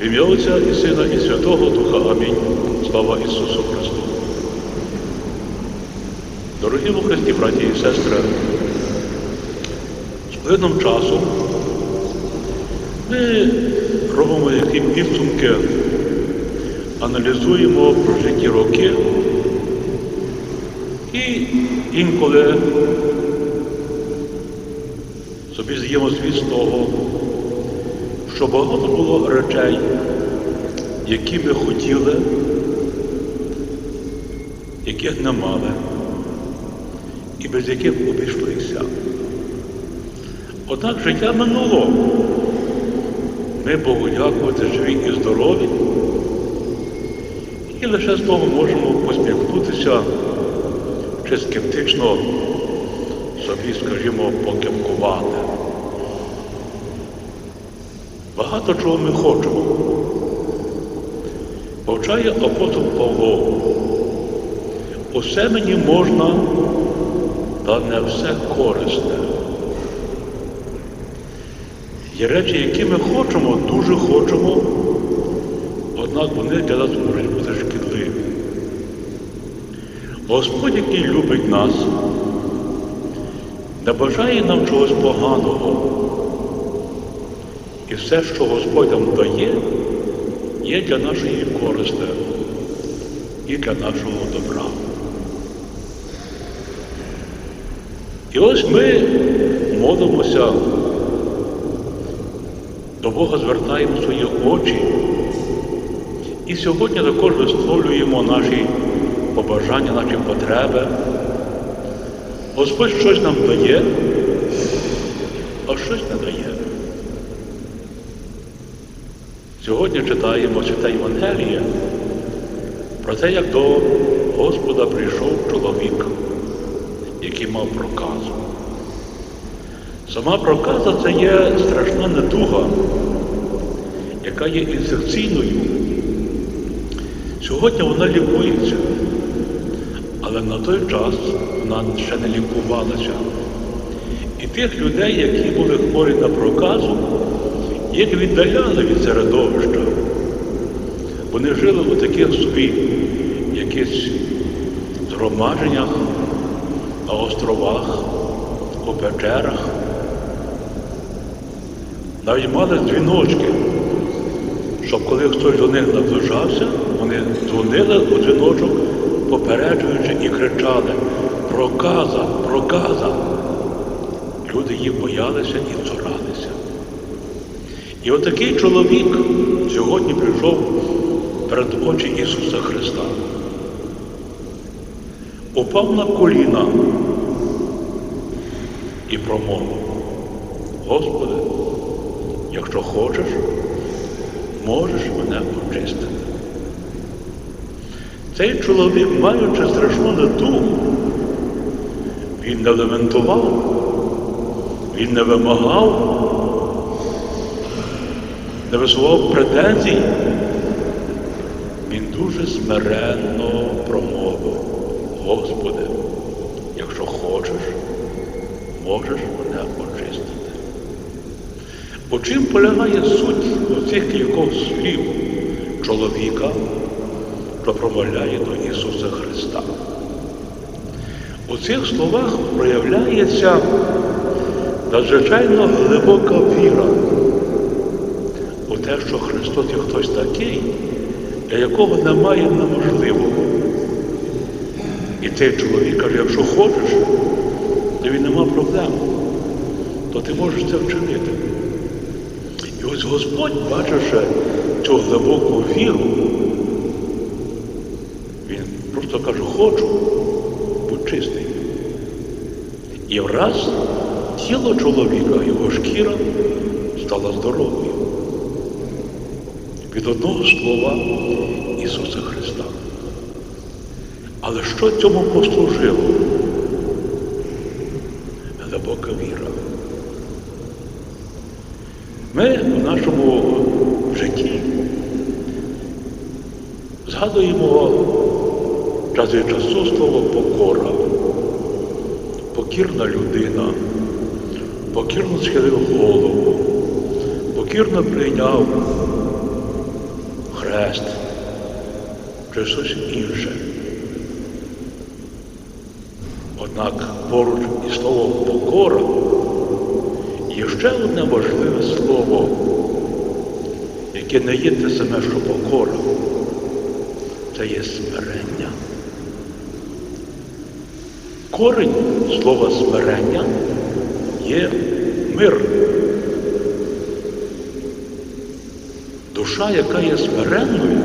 В ім'я Отця і Сина, і Святого Духа. Амінь. Слава Ісусу Христу. Дорогі у Христі, браті і сестри, з плином часу ми робимо які підсумки, аналізуємо прожиті роки і інколи собі з'їмо звіт з того, що багато було речей, які ми хотіли, яких не мали, і без яких обійшлися. Однак життя минуло. Ми Богу дякувати живі і здорові, і лише з того можемо посміхнутися чи скептично собі, скажімо, покемкувати. Багато чого ми хочемо. Повчає апостол Павло. Усе мені можна, та не все корисне. Є речі, які ми хочемо, дуже хочемо, однак вони для нас можуть бути шкідливі. Господь, який любить нас, не бажає нам чогось поганого. І все, що Господь нам дає, є для нашої користи і для нашого добра. І ось ми молимося, до Бога звертаємо свої очі. І сьогодні також висловлюємо наші побажання, наші потреби. Господь щось нам дає, а щось не дає. Сьогодні читаємо Святе Євангеліє про те, як до Господа прийшов чоловік, який мав проказу. Сама проказа це є страшна недуга, яка є інфекційною. Сьогодні вона лікується, але на той час вона ще не лікувалася. І тих людей, які були хворі на проказу, їх віддаляли від середовища. Вони жили у таких собі якихось згромадженнях, на островах, у печерах. Навіть мали дзвіночки, щоб коли хтось до них наближався, вони дзвонили у дзвіночок, попереджуючи і кричали Проказа, проказа. Люди їх боялися і цуралися. І отакий чоловік сьогодні прийшов перед очі Ісуса Христа. Упав на коліна і промовив, Господи, якщо хочеш, можеш мене очистити. Цей чоловік, маючи страшну недугу, він не лементував, він не вимагав, не висував претензій. Він дуже смиренно промовив, Господи, якщо хочеш, можеш мене очистити. У чим полягає суть оцих кількох слів чоловіка, що промовляє до Ісуса Христа? У цих словах проявляється надзвичайно глибока віра у те, що Христос є хтось такий, для якого немає неможливого. І цей чоловік каже, якщо хочеш, то він нема проблем, то ти можеш це вчинити. І ось Господь, бачивши цю глибоку віру, він просто каже, хочу, будь чистий. І враз тіло чоловіка, його шкіра стала здоровою. Від одного слова Ісуса Христа. Але що цьому послужило? Глибока віра. Ми в нашому житті згадуємо час від часу слово покора, покірна людина, покірно схилив голову, покірно прийняв хрест чи щось інше. Однак поруч із словом покора є ще одне важливе слово, яке не є те саме, що покора. Це є смирення. Корень слова смирення є мир. Душа, яка є смиренною,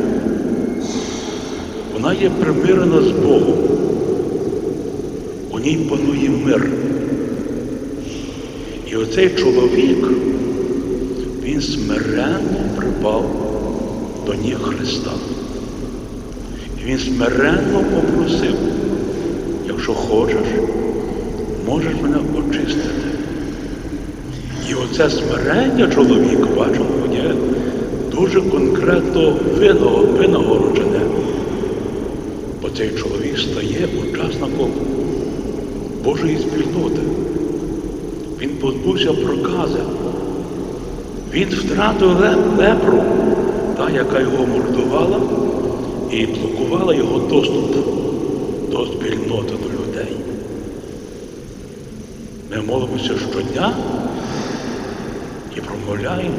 вона є примирена з Богом. У ній панує мир. І оцей чоловік, він смиренно припав до ніг Христа. І він смиренно попросив, якщо хочеш, можеш мене очистити. І оце смирення чоловіка, бачимо, є дуже конкретно винагороджене. Бо цей чоловік стає учасником Божої спільноти. Він позбувся прокази. Він втратив лепру, та, яка його мордувала, і блокувала його доступ до спільноти, до людей. Ми молимося щодня і промовляємо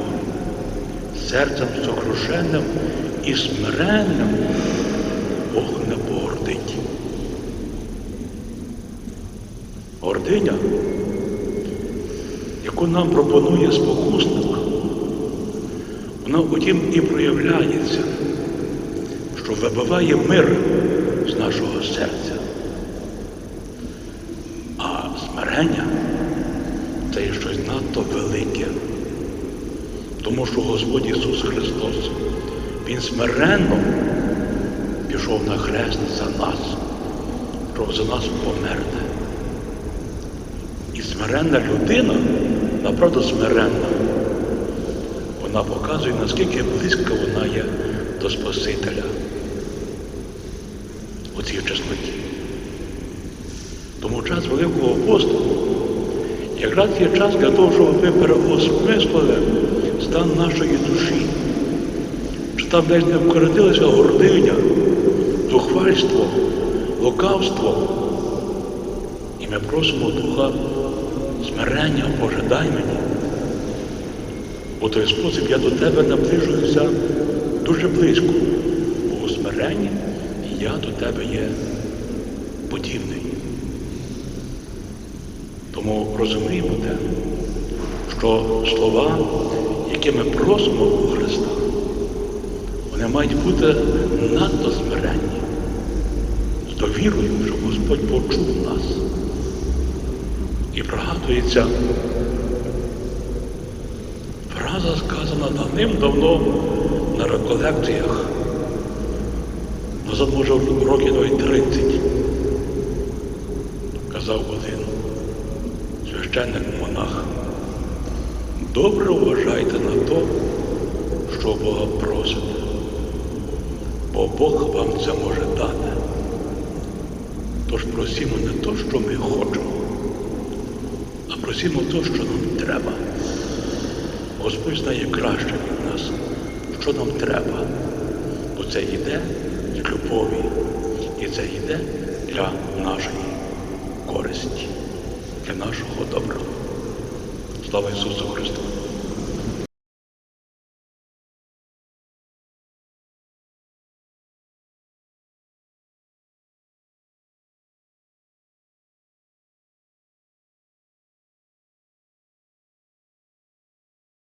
серцем сокрушенним і смиренним Бог не погордить. Гординя, яку нам пропонує спокусник, вона утім і проявляється, що вибиває мир з нашого серця. А смирення це щось надто велике. Тому що Господь Ісус Христос, Він смиренно пішов на хрест за нас, щоб за нас померти. І смиренна людина, направду смиренна, вона показує, наскільки близько вона є до Спасителя у цій чесноті. Тому час Великого посту якраз є час для того, щоб ми переосмислили стан нашої душі, що там десь не вкоротилася гординя, зухвальство, лукавство. І ми просимо Духа смирення, Боже, дай мені. У той спосіб я до Тебе наближуюся дуже близько, бо у смиренні я до Тебе є подібний. Тому розуміємо те, що слова, які ми просимо у Христа, вони мають бути надто смиренні, з довірою, щоб Господь почув нас. І пригадується фраза сказана давним-давно на реколекціях, назад може років 30, казав один священник монах. Добре вважайте на то, що Бога просите, бо Бог вам це може дати. Тож просімо не то, що ми хочемо, а просімо то, що нам треба. Господь знає краще від нас, що нам треба, бо це йде з любові і це йде для нашої користі, для нашого добра. Слава Ісусу Христу!